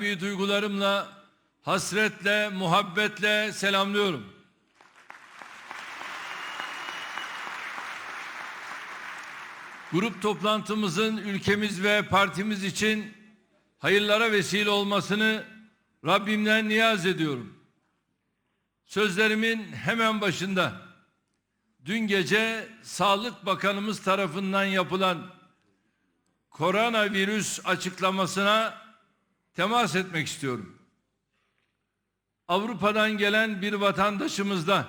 kalbi duygularımla, hasretle, muhabbetle selamlıyorum. Grup toplantımızın ülkemiz ve partimiz için hayırlara vesile olmasını Rabbimden niyaz ediyorum. Sözlerimin hemen başında dün gece Sağlık Bakanımız tarafından yapılan koronavirüs açıklamasına temas etmek istiyorum. Avrupa'dan gelen bir vatandaşımızda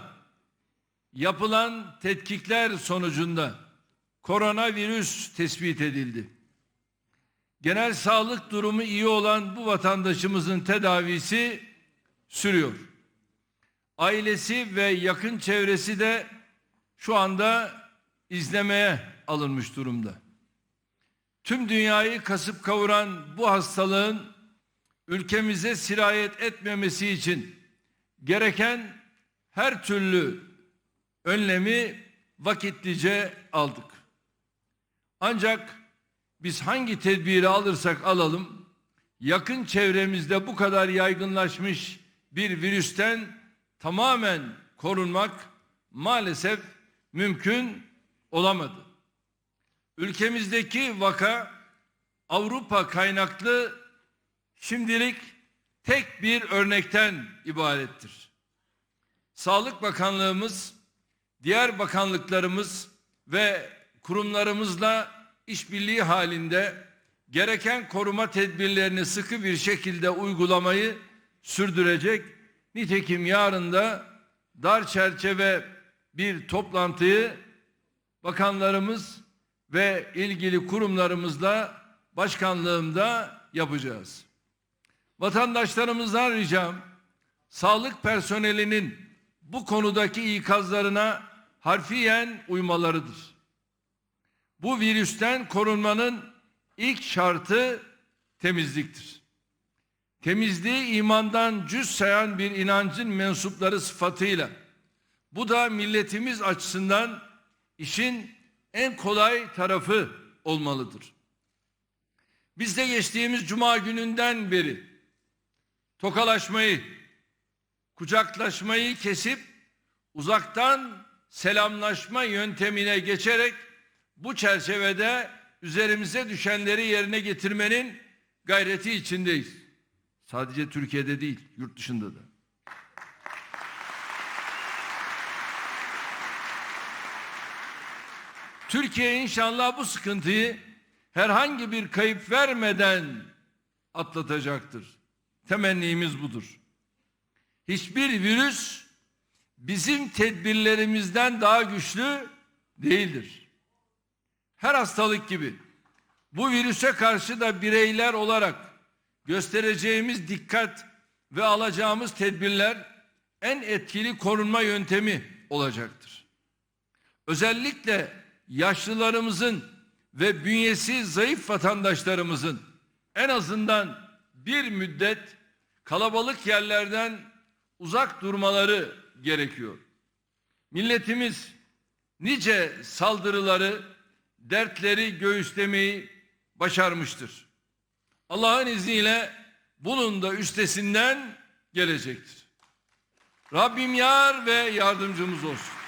yapılan tetkikler sonucunda koronavirüs tespit edildi. Genel sağlık durumu iyi olan bu vatandaşımızın tedavisi sürüyor. Ailesi ve yakın çevresi de şu anda izlemeye alınmış durumda. Tüm dünyayı kasıp kavuran bu hastalığın ülkemize sirayet etmemesi için gereken her türlü önlemi vakitlice aldık. Ancak biz hangi tedbiri alırsak alalım yakın çevremizde bu kadar yaygınlaşmış bir virüsten tamamen korunmak maalesef mümkün olamadı. Ülkemizdeki vaka Avrupa kaynaklı şimdilik tek bir örnekten ibarettir. Sağlık Bakanlığımız, diğer bakanlıklarımız ve kurumlarımızla işbirliği halinde gereken koruma tedbirlerini sıkı bir şekilde uygulamayı sürdürecek. Nitekim yarın da dar çerçeve bir toplantıyı bakanlarımız ve ilgili kurumlarımızla başkanlığımda yapacağız. Vatandaşlarımızdan ricam sağlık personelinin bu konudaki ikazlarına harfiyen uymalarıdır. Bu virüsten korunmanın ilk şartı temizliktir. Temizliği imandan cüz sayan bir inancın mensupları sıfatıyla bu da milletimiz açısından işin en kolay tarafı olmalıdır. Biz de geçtiğimiz cuma gününden beri tokalaşmayı, kucaklaşmayı kesip uzaktan selamlaşma yöntemine geçerek bu çerçevede üzerimize düşenleri yerine getirmenin gayreti içindeyiz. Sadece Türkiye'de değil, yurt dışında da. Türkiye inşallah bu sıkıntıyı herhangi bir kayıp vermeden atlatacaktır. Temennimiz budur. Hiçbir virüs bizim tedbirlerimizden daha güçlü değildir. Her hastalık gibi bu virüse karşı da bireyler olarak göstereceğimiz dikkat ve alacağımız tedbirler en etkili korunma yöntemi olacaktır. Özellikle yaşlılarımızın ve bünyesi zayıf vatandaşlarımızın en azından bir müddet kalabalık yerlerden uzak durmaları gerekiyor. Milletimiz nice saldırıları, dertleri göğüslemeyi başarmıştır. Allah'ın izniyle bunun da üstesinden gelecektir. Rabbim yar ve yardımcımız olsun.